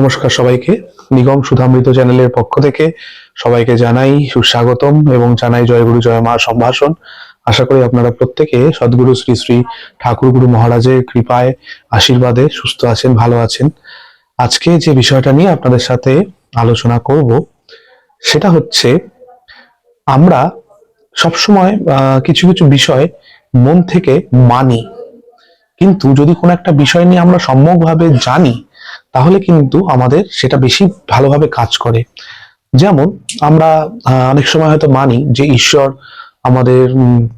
নমস্কার সবাইকে। নিগম সুধামৃত চ্যানেলের পক্ষ থেকে সবাইকে জানাই সুস্বাগতম এবং জানাই জয়গুরু জয় মা সম্ভাষণ। আশা করি আপনারা প্রত্যেকে সদ্গুরু শ্রী শ্রী ঠাকুর গুরু মহারাজের কৃপায়, আশীর্বাদে সুস্থ আছেন, ভালো আছেন। আজকে যে বিষয়টা নিয়ে আপনাদের সাথে আলোচনা করব, সেটা হচ্ছে আমরা সবসময় কিছু কিছু বিষয় মন থেকে মানি। কিন্তু যদি কোনো একটা বিষয় নিয়ে আমরা সম্যকভাবে জানি তাহলে কিন্তু আমাদের সেটা বেশি ভালোভাবে কাজ করে। যেমন আমরা অনেক সময় হয়তো মানি যে ঈশ্বর আমাদের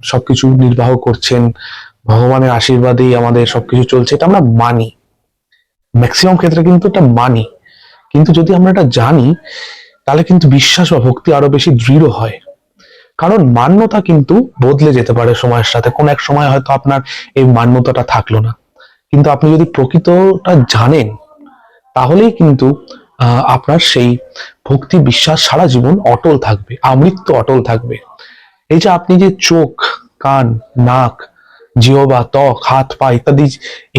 সবকিছু নির্বাহ করছেন, ভগবানের আশীর্বাদেই আমাদের সবকিছু চলছে, এটা আমরা মানি। ম্যাক্সিমাম ক্ষেত্রে কিন্তু এটা মানি। কিন্তু যদি আমরা এটা জানি, তাহলে কিন্তু বিশ্বাস বা ভক্তি আরও বেশি দৃঢ় হয়। কারণ মান্যতা কিন্তু বদলে যেতে পারে সময়ের সাথে। কোন এক সময় হয়তো আপনার এই মান্যতাটা থাকল না। কিন্তু আপনি যদি প্রকৃতটা জানেন তাহলেই কিন্তু আপনার সেই ভক্তি বিশ্বাস সারা জীবন অটল থাকবে, আমৃত্য অটল থাকবে। এই যে আপনি যে চোখ, কান, নাক, জিহবা, ত্বক, হাত, পা ইত্যাদি,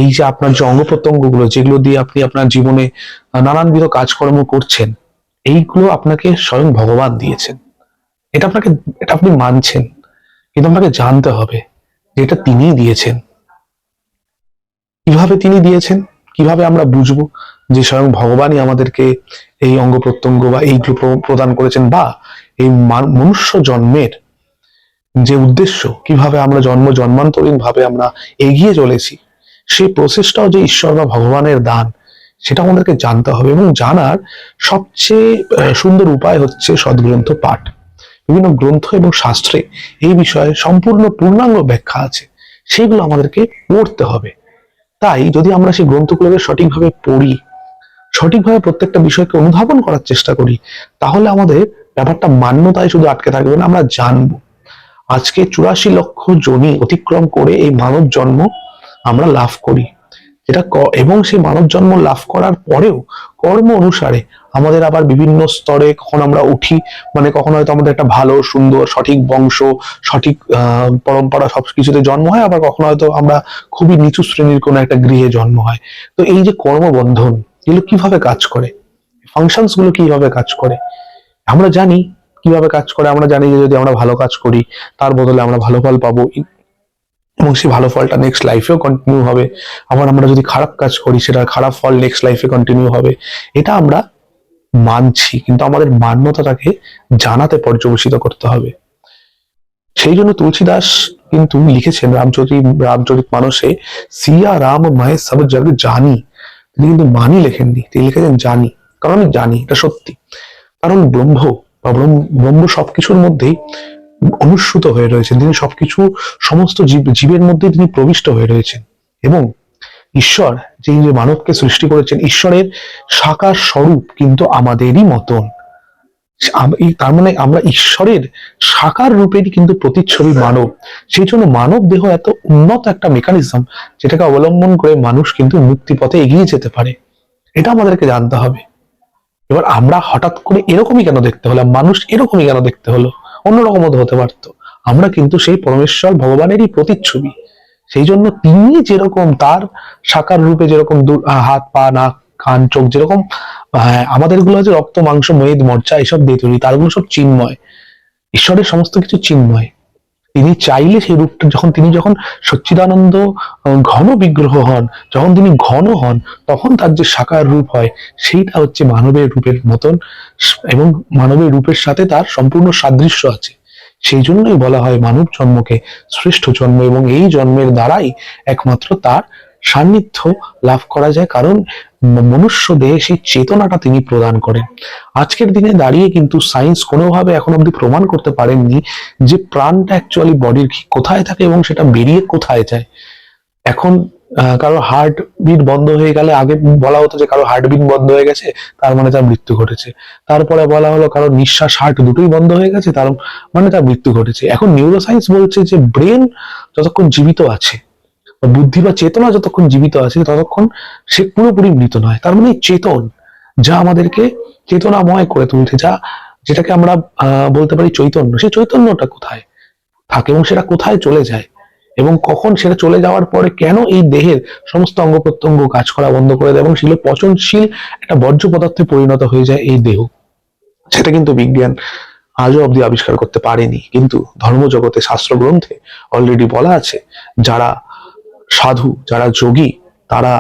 এই যে আপনার যে অঙ্গ প্রত্যঙ্গগুলো, যেগুলো দিয়ে আপনি আপনার জীবনে নানানবিধ কাজকর্ম করছেন, এইগুলো আপনাকে স্বয়ং ভগবান দিয়েছেন। এটা আপনাকে, এটা আপনি মানছেন, কিন্তু আপনাকে জানতে হবে যে এটা তিনিই দিয়েছেন। কীভাবে তিনি দিয়েছেন? কীভাবে আমরা বুঝব যে স্বয়ং ভগবানই আমাদেরকে এই অঙ্গ প্রত্যঙ্গ বা এইগুলো প্রদান করেছেন বা এই মান- মনুষ্য জন্মের যে উদ্দেশ্য, কীভাবে আমরা জন্ম জন্মান্তরীণ ভাবে আমরা এগিয়ে চলেছি, সেই প্রসেসটাও যে ঈশ্বর বা ভগবানের দান, সেটা আমাদেরকে জানতে হবে এবং জানার সবচেয়ে সুন্দর উপায় হচ্ছে সদ্গ্রন্থ পাঠ। বিভিন্ন গ্রন্থ এবং শাস্ত্রে এই বিষয়ে সম্পূর্ণ পূর্ণাঙ্গ ব্যাখ্যা আছে, সেগুলো আমাদেরকে পড়তে হবে। তাই যদি আমরা সেই গ্রন্থগুলোকে সঠিকভাবে পড়ি, সঠিকভাবে প্রত্যেকটা বিষয়কে অনুধাবন করার চেষ্টা করি, তাহলে আমাদের ব্যাপারটা মান্যতায় শুধু আটকে থাকবে না আমরা জানব। আজকে চুরাশি লক্ষ জমি অতিক্রম করে এই মানব জন্ম আমরা লাভ করি। যেটা এবং সেই মানব জন্ম লাভ করার পরেও কর্ম অনুসারে আমাদের আবার বিভিন্ন স্তরে কখন আমরা উঠি মানে কখনো হয়তো আমাদের একটা ভালো, সুন্দর, সঠিক বংশ, সঠিক পরম্পরা সব কিছুতে জন্ম হয়, আবার কখনো হয়তো আমরা খুবই নিচু শ্রেণির কোনো একটা গৃহে জন্ম হয়। তো এই যে কর্মবন্ধন, এগুলো কীভাবে কাজ করে? ফাংশনসগুলো কীভাবে কাজ করে? আমরা জানি কীভাবে কাজ করে, আমরা জানি যে যদি আমরা ভালো কাজ করি, তার বদলে আমরা ভালো ফল পাবো এবং সেই ভালো ফলটা নেক্সট লাইফেও কন্টিনিউ হবে। আবার আমরা যদি খারাপ কাজ করি, সেটা খারাপ ফল নেক্সট লাইফে কন্টিনিউ হবে। এটা আমরা মানছি, কিন্তু আমাদের মান্যতাটাকে জানাতে পর্যবেসিত করতে হবে। সেই জন্য তুলসীদাস কিন্তু লিখেছেন, রামচরিত রামচরিত মানসে সিয়া রাম মায়ের সব জগ জানি। তিনি কিন্তু মানি লেখেননি, তিনি লিখেছেন জানি। কারণ আমি জানি, এটা সত্যি। কারণ ব্রহ্ম বা ব্রহ্ম সবকিছুর মধ্যেই অনুসূত হয়ে রয়েছেন। তিনি সবকিছু সমস্ত জীব জীবের মধ্যে তিনি প্রবিষ্ট হয়ে রয়েছেন। এবং ঈশ্বর, যিনি যে মানবকে সৃষ্টি করেছেন, ঈশ্বরের সাকার স্বরূপ কিন্তু আমাদেরই মতন। তার মানে আমরা ঈশ্বরের সাকার রূপেরই কিন্তু প্রতিচ্ছবি মানব। সেই জন্য মানব দেহ এত উন্নত একটা মেকানিজম যেটাকে অবলম্বন করে মানুষ কিন্তু মুক্তি পথে এগিয়ে যেতে পারে। এটা আমাদেরকে জানতে হবে। এবার আমরা হঠাৎ করে এরকমই কেন দেখতে হলাম? মানুষ এরকমই কেন দেখতে হলো? অন্যরকমও তো হতে পারতো। আমরা কিন্তু সেই পরমেশ্বর ভগবানেরই প্রতিচ্ছবি। সেই জন্য তিনি যেরকম তার সাকার রূপে যেরকম হাত, পা, নাক, কান, চোখ যেরকম আমাদেরগুলো যে রক্ত, মাংস, মেদ মর্চা এসব দিয়ে তৈরি, তারগুলো সব চিন্ময়। ঈশ্বরের সমস্ত কিছু চিন্ময়। তিনি চাইলে সেই রূপটা, যখন তিনি যখন সচ্চিদানন্দ ঘন বিগ্রহ হন, যখন তিনি ঘন হন, তখন তার যে সাকার রূপ হয়, সেইটা হচ্ছে মানবের রূপের মতন, এবং মানবের রূপের সাথে তার সম্পূর্ণ সাদৃশ্য আছে। সেই জন্যই বলা হয় মানব জন্মকে শ্রেষ্ঠ জন্ম, এবং এই জন্মের দ্বারাই একমাত্র তার সান্নিধ্য লাভ করা যায়, কারণ মনুষ্য দেহে সেই চেতনাটা তিনি প্রদান করেন। আজকের দিনে দাঁড়িয়ে কিন্তু সায়েন্স কোনোভাবে এখন অব্দি প্রমাণ করতে পারেননি যে প্রাণটা অ্যাকচুয়ালি বডির কোথায় থাকে এবং সেটা বেরিয়ে কোথায় যায়। এখন কারও হার্ট বিট বন্ধ হয়ে গেলে আগে বলা হতো যে কারও হার্ট বিট বন্ধ হয়ে গেছে, তার মানে তার মৃত্যু ঘটেছে। তারপরে বলা হলো কারও নিঃশ্বাস হার্ট দুটোই বন্ধ হয়ে গেছে, তার মানে তার মৃত্যু ঘটেছে। এখন নিউরোসায়েন্স বলছে যে ব্রেন যতক্ষণ জীবিত আছে বুদ্ধি বা চেতনা যতক্ষণ জীবিত আছে, ততক্ষণ সে পুরোপুরি মৃত নয়। তার মানে চেতন, যা আমাদেরকে চেতনাময় করে তুলছে, যা যেটাকে আমরা বলতে পারি চৈতন্য। সেই চৈতন্যটা কোথায়? থাকে এবং সেটা কোথায় চলে যায়? এবং কখন সেটা চলে যাওয়ার পরে কেন এই দেহের সমস্ত অঙ্গ প্রত্যঙ্গ কাজ করা বন্ধ করে দেয় এবং সেগুলো পচনশীল একটা বর্জ্য পদার্থে পরিণত হয়ে যায় এই দেহ? সেটা কিন্তু বিজ্ঞান আজও অব্দি আবিষ্কার করতে পারেনি। কিন্তু ধর্মজগতে শাস্ত্র গ্রন্থে অলরেডি বলা আছে, যারা সাধু, যারা যোগী, তারা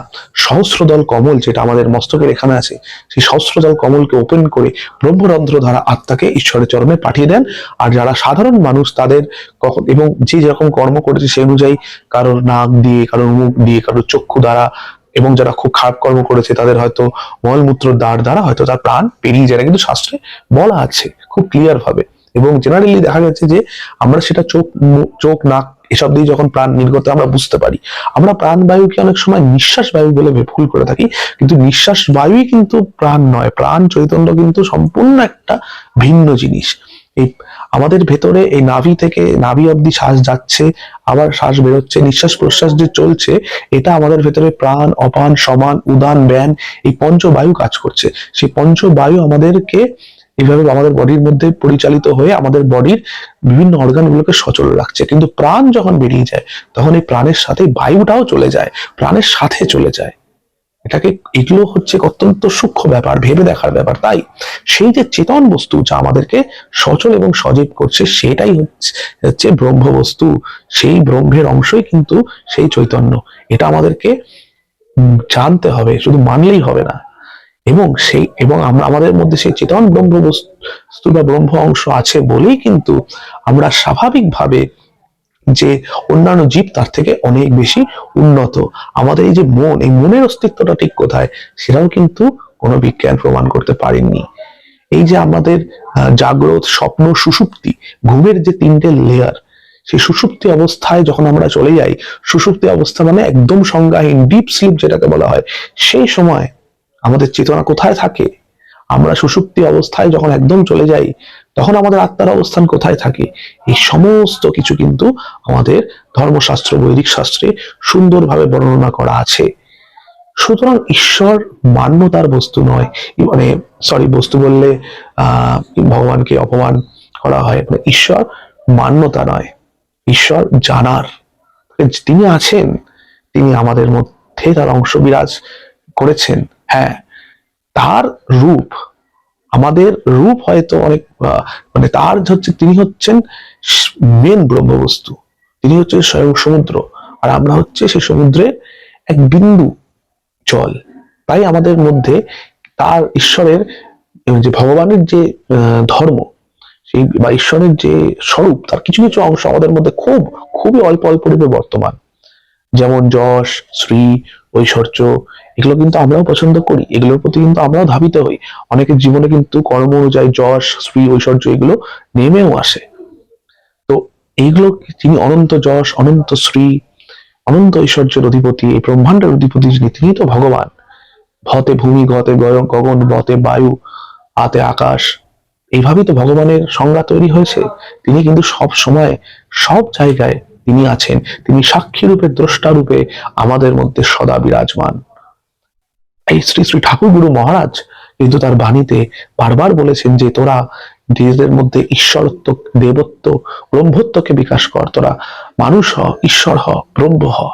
সহস্রদল কমল যেটা আমাদের মস্তকের এখানে আছে, সেই সহস্রদল কমলকে ওপেন করে ব্রহ্মরন্ধ্র দ্বারা আত্মাকে ঈশ্বরের চরণে পাঠিয়ে দেন আর যারা সাধারণ মানুষ, তাদের কখন এবং যে যেরকম কর্ম করেছে সেই অনুযায়ী কারোর নাক দিয়ে, কারোর মুখ দিয়ে, কারোর চক্ষু দ্বারা, এবং যারা খুব খারাপ কর্ম করেছে, তাদের হয়তো মলমূত্র দ্বার দ্বারা হয়তো তার প্রাণ পেরিয়ে যায়। কিন্তু শাস্ত্রে বলা আছে, খুব ক্লিয়ার ভাবে এবং জেনারেলি দেখা গেছে যে আমরা সেটা চোখ চোখ, নাক এসব দিয়ে যখন প্রাণ নির্গত আমরা বুঝতে পারি। আমরা প্রাণ বায়ুকে অনেক সময় নিঃশ্বাস বায়ু বলে ভুল করে থাকি, কিন্তু নিঃশ্বাস বায়ুই কিন্তু প্রাণ নয়। প্রাণ চৈতন্য কিন্তু সম্পূর্ণ একটা ভিন্ন জিনিস। এই আমাদের ভেতরে এই নাভি থেকে, নাভি অব্দি শ্বাস যাচ্ছে, আবার শ্বাস বেরোচ্ছে, নিঃশ্বাস প্রশ্বাস যে চলছে, এটা আমাদের ভেতরে প্রাণ, অপান, সমান, উদান, ব্যান, এই পঞ্চবায়ু কাজ করছে। সেই পঞ্চবায়ু আমাদেরকে এইভাবে আমাদের বডির মধ্যে পরিচালিত হয়ে আমাদের বডির বিভিন্ন অর্গানগুলোকে সচল রাখছে। কিন্তু প্রাণ যখন বেরিয়ে যায়, তখন এই প্রাণের সাথে বায়ুটাও চলে যায়, প্রাণের সাথে চলে যায়। এটাকে এগুলো হচ্ছে অত্যন্ত সূক্ষ্ম ব্যাপার, ভেবে দেখার ব্যাপার। তাই সেই যে চেতন বস্তু যা আমাদেরকে সচল এবং সজীব করছে, সেটাই হচ্ছে হচ্ছে ব্রহ্ম বস্তু। সেই ব্রহ্মের অংশই কিন্তু সেই চৈতন্য। এটা আমাদেরকে জানতে হবে, শুধু মানলেই হবে না। এবং সেই, এবং আমরা, আমাদের মধ্যে সেই চেতন ব্রহ্ম বস্তু বা ব্রহ্ম অংশ আছে বলেই কিন্তু আমরা স্বাভাবিকভাবে যে অন্যান্য জীব তার থেকে অনেক বেশি উন্নত। আমাদের এই যে মন, এই মনের অস্তিত্বটা ঠিক কোথায় সেটাও কিন্তু কোনো বিজ্ঞান প্রমাণ করতে পারেননি। এই যে আমাদের জাগ্রত স্বপ্ন সুষুপ্তি, ঘুমের যে তিনটে লেয়ার সেই সুষুপ্তি অবস্থায় যখন আমরা চলে যাই, সুষুপ্তি অবস্থা মানে একদম সংজ্ঞাহীন ডিপ স্লিপ যেটাকে বলা হয়, সেই সময় আমাদের চেতনা কোথায় থাকে? আমরা সুষুপ্তি অবস্থায় যখন একদম চলে যাই, তখন আমাদের আত্মার অবস্থান কোথায় থাকে? এই সমস্ত কিছু কিন্তু আমাদের ধর্মশাস্ত্র, বৈদিক শাস্ত্রে সুন্দরভাবে বর্ণনা করা আছে। সুতরাং ঈশ্বর মান্যতার বস্তু নয়। মানে সরি বস্তু বললে, আহ ভগবানকে অপমান করা হয়। মানে ঈশ্বর মান্যতা নয়। ঈশ্বর জানার। তিনি আছেন। তিনি আমাদের মধ্যে তার অংশ বিরাজ করেছেন। হ্যাঁ তার রূপ, আমাদের রূপ হয়তো অনেক মানে তার হচ্ছে তিনি হচ্ছেন মেন ব্রহ্মবস্তু। তিনি হচ্ছে স্বয়ং সমুদ্র, আর আমরা হচ্ছে সেই সমুদ্রে এক বিন্দু জল। তাই আমাদের মধ্যে তার ঈশ্বরের যে ভগবানের যে ধর্ম, সেই, বা ঈশ্বরের যে স্বরূপ, তার কিছু কিছু অংশ আমাদের মধ্যে খুব, খুবই অল্প অল্প রূপে বর্তমান। যেমন যশ, শ্রী, ঐশ্বর্য এগুলো কিন্তু আমরাও পছন্দ করি। এগুলোর প্রতি কিন্তু আমরাও ধাবিত হই। অনেকের জীবনে কিন্তু কর্ম অনুযায়ী যশ, শ্রী ঐশ্বর্য এগুলো নেমেও আসে। তো এইগুলো তিনি অনন্ত যশ, অনন্ত শ্রী, অনন্ত ঐশ্বর্যের অধিপতি, এই ব্রহ্মাণ্ডের অধিপতি যিনি, তিনি তো ভগবান। ভতে ভূমি, গতে গগন, বতে বায়ু, আতে আকাশ, এইভাবেই তো ভগবানের সংজ্ঞা তৈরি হয়েছে। তিনি কিন্তু সব সময়, সব জায়গায় তিনি আছেন। তিনি সাক্ষী রূপে, দ্রষ্টা রূপে আমাদের মধ্যে সদা বিরাজমান। এই শ্রী শ্রী ঠাকুর গুরু মহারাজ কিন্তু তার বাণীতে বারবার বলেছেন যে তোরা নিজেদের মধ্যে ঈশ্বরত্ব, দেবত্ব, ব্রহ্মত্বকে বিকাশ কর। তোরা মানুষ হ, ঈশ্বর হ, ব্রহ্ম হ।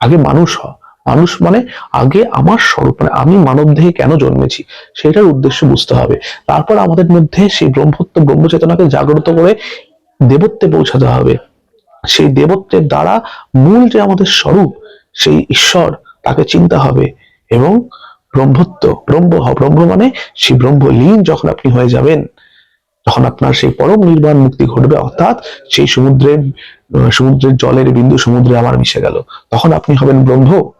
আগে মানুষ হ। মানুষ মানে আগে আমার স্বরূপ মানে আমি মানব দেহে কেন জন্মেছি? সেটার উদ্দেশ্য বুঝতে হবে। তারপর আমাদের মধ্যে সেই ব্রহ্মত্ব, ব্রহ্মচেতনাকে জাগ্রত করে দেবত্বে পৌঁছাতে হবে। সেই দেবত্বের দ্বারা মূল যে আমাদের স্বরূপ, সেই ঈশ্বর, তাকে চিনতে হবে এবং ব্রহ্মত্ব, ব্রহ্ম ব্রহ্ম মানে সেই ব্রহ্মলীন যখন আপনি হয়ে যাবেন, তখন আপনার সেই পরম নির্বাণ মুক্তি ঘটবে, অর্থাৎ সেই সমুদ্রের সমুদ্রের জলের বিন্দু সমুদ্রে আমার মিশে গেল। তখন আপনি হবেন ব্রহ্ম।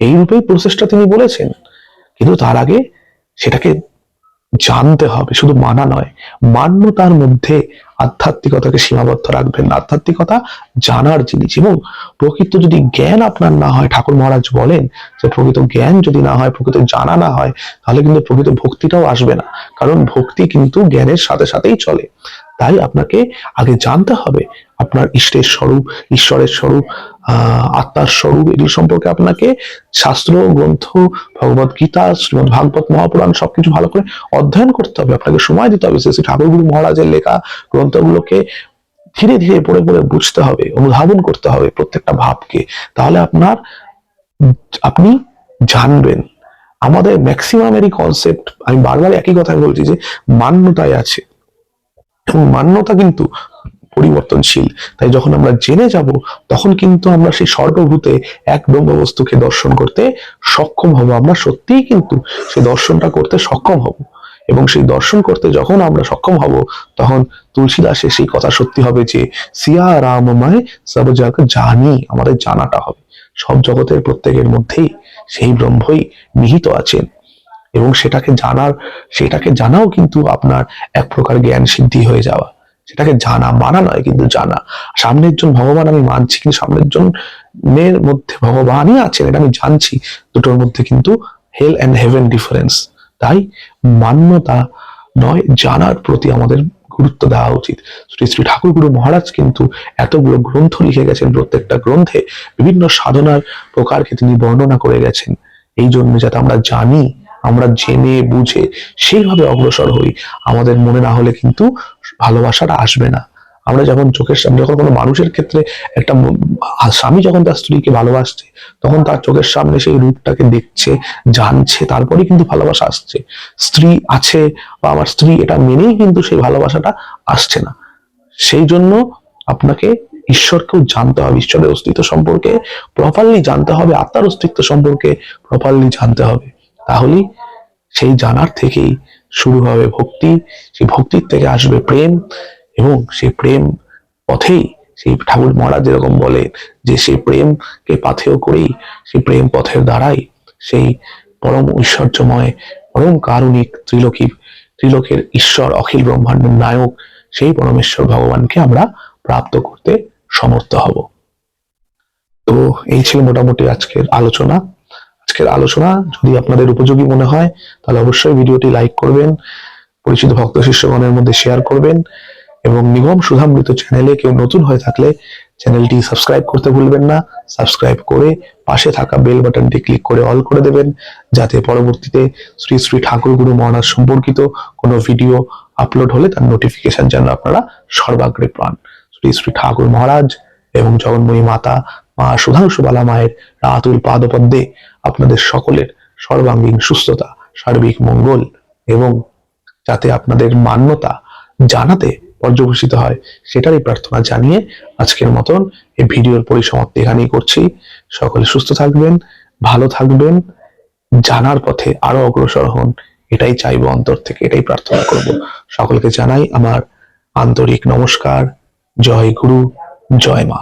এই রূপেই প্রচেষ্টা তিনি বলেছেন। কিন্তু তার আগে সেটাকে জানতে হবে, শুধু মানা নয়, মান্যতার মধ্যে আধ্যাত্মিকতাকে সীমাবদ্ধ রাখবেন না। আধ্যাত্মিকতা জানার জিনিস এবং প্রকৃত যদি জ্ঞান আপনার না হয়, ঠাকুর মহারাজ বলেন যে প্রকৃত জ্ঞান যদি না হয়, প্রকৃত জানা না হয়, তাহলে কিন্তু প্রকৃত ভক্তিটাও আসবে না। কারণ ভক্তি কিন্তু জ্ঞানের সাথে সাথেই চলে। তাই আপনাকে আগে জানতে হবে, আপনার ইষ্টের স্বরূপ, ঈশ্বরের স্বরূপ আত্মার স্বরূপ এগুলো সম্পর্কে আপনাকে শাস্ত্র, গ্রন্থ, ভগবত গীতা, শ্রীমদ ভাগবত, মহাপুরাণ সবকিছু ভালো করে অধ্যয়ন করতে হবে। আপনাকে সময় দিতে হবে। শ্রী ঠাকুরগুরু মহারাজের লেখা, গ্রন্থগুলোকে ধীরে ধীরে পড়ে পড়ে বুঝতে হবে, অনুধাবন করতে হবে প্রত্যেকটা ভাবকে। তাহলে আপনার, আপনি জানবেন। আমাদের ম্যাক্সিমামেরই কনসেপ্ট আমি বারবার একই কথা বলছি যে মান্যতায় আছে। এবং মান্যতা কিন্তু পরিবর্তনশীল। তাই যখন আমরা জেনে যাব, তখন কিন্তু আমরা সেই সর্বভূতে এক ব্রহ্মবস্তুকে দর্শন করতে সক্ষম হব। আমরা সত্যিই কিন্তু সেই দর্শনটা করতে সক্ষম হব। এবং সেই দর্শন করতে যখন আমরা সক্ষম হব, তখন তুলসীদাসের সেই কথা সত্যি হবে যে, সিয়া রামময় সব জায়গা জানি, আমাদের জানাটা হবে। সব জগতের প্রত্যেকের মধ্যেই সেই ব্রহ্মই নিহিত আছেন। এবং সেটাকে জানার, সেটাকে জানাও কিন্তু আপনার এক প্রকার জ্ঞান সিদ্ধি হয়ে যাওয়া। সেটাকে জানা, মানা নয় কিন্তু জানা। সামনের জন ভগবান আমি মানছি কিন্তু সামনের জনের মধ্যে ভগবানই আছেন, এটা আমি জানছি। দুটোর মধ্যে কিন্তু হেল অ্যান্ড হেভেন ডিফারেন্স তাই মান্যতা নয়, জানার প্রতি আমাদের গুরুত্ব দেওয়া উচিত। শ্রী শ্রী ঠাকুর গুরু মহারাজ কিন্তু এতগুলো গ্রন্থ লিখে গেছেন প্রত্যেকটা গ্রন্থে, বিভিন্ন সাধনার প্রকারকে তিনি বর্ণনা করে গেছেন। এই জন্য যাতে আমরা জানি আমরা জেনে, বুঝে, সেইভাবে অগ্রসর হই। আমাদের মনে না হলে কিন্তু ভালোবাসাটা আসবে না। আমরা যখন চোখের সামনে, যখন কোনো মানুষের ক্ষেত্রে একটা স্বামী যখন তার স্ত্রীকে ভালোবাসছে, তখন তার চোখের সামনে সেই রূপটাকে দেখছে, জানছে তারপরে কিন্তু ভালোবাসা আসছে। স্ত্রী আছে বা আমার স্ত্রী এটা মেনেই কিন্তু সেই ভালোবাসাটা আসছে না। সেই জন্য আপনাকে ঈশ্বরকেও জানতে হবে, ঈশ্বরের অস্তিত্ব সম্পর্কে প্রপারলি জানতে হবে, আত্মার অস্তিত্ব সম্পর্কে প্রপারলি জানতে হবে। তাহলেই সেই জানার থেকেই শুরু হবে ভক্তি। সেই ভক্তির থেকে আসবে প্রেম এবং সেই প্রেম পথেই সেই ঠাকুর মহারাজ যেরকম বলে যে সেই প্রেমকে পাথেয় করেই সেই প্রেম পথের দ্বারাই সেই পরম ঐশ্বর্যময়, পরম কারুণিক ত্রিলোকী, ত্রিলোকের ঈশ্বর, অখিল ব্রহ্মাণ্ডের নায়ক সেই পরমেশ্বর ভগবানকে আমরা প্রাপ্ত করতে সমর্থ হব। তো এই ছিল মোটামুটি আজকের আলোচনা। আজকের আলোচনা। যদি আপনাদের উপযোগী মনে হয়, তাহলে অবশ্যই ভিডিওটি লাইক করবেন, পরিচিত ভক্ত শিষ্যগণের মধ্যে শেয়ার করবেন, এবং নিগম সুধামৃত চ্যানেলে কেউ নতুন হয়ে থাকলে চ্যানেলটি সাবস্ক্রাইব করতে ভুলবেন না। সাবস্ক্রাইব করে পাশে থাকা বেল বাটনটি ক্লিক করে অল করে দেবেন, যাতে পরবর্তীতে শ্রী শ্রী ঠাকুর গুরু মহারাজ সম্পর্কিত কোনো ভিডিও আপলোড হলে তার নোটিফিকেশন যেন আপনারা সর্বাগ্রে পান। শ্রী শ্রী ঠাকুর মহারাজ এবং জগন্ময়ী মাতা, মা সুধাংশু বালা মায়ের রাতুল পাদপদ্মে আপনাদের সকলের সর্বাঙ্গীন সুস্থতা, সার্বিক মঙ্গল এবং যাতে আপনাদের মান্যতা জানাতে পর্যবেসিত হয়, সেটারই প্রার্থনা জানিয়ে আজকের মতন এই ভিডিওর পরিসমাপ্তি এখানেই করছি। সকলে সুস্থ থাকবেন, ভালো থাকবেন, জানার পথে আরও অগ্রসর হন, এটাই চাইব অন্তর থেকে, এটাই প্রার্থনা করব। সকলকে জানাই আমার আন্তরিক নমস্কার, জয় গুরু, জয় মা।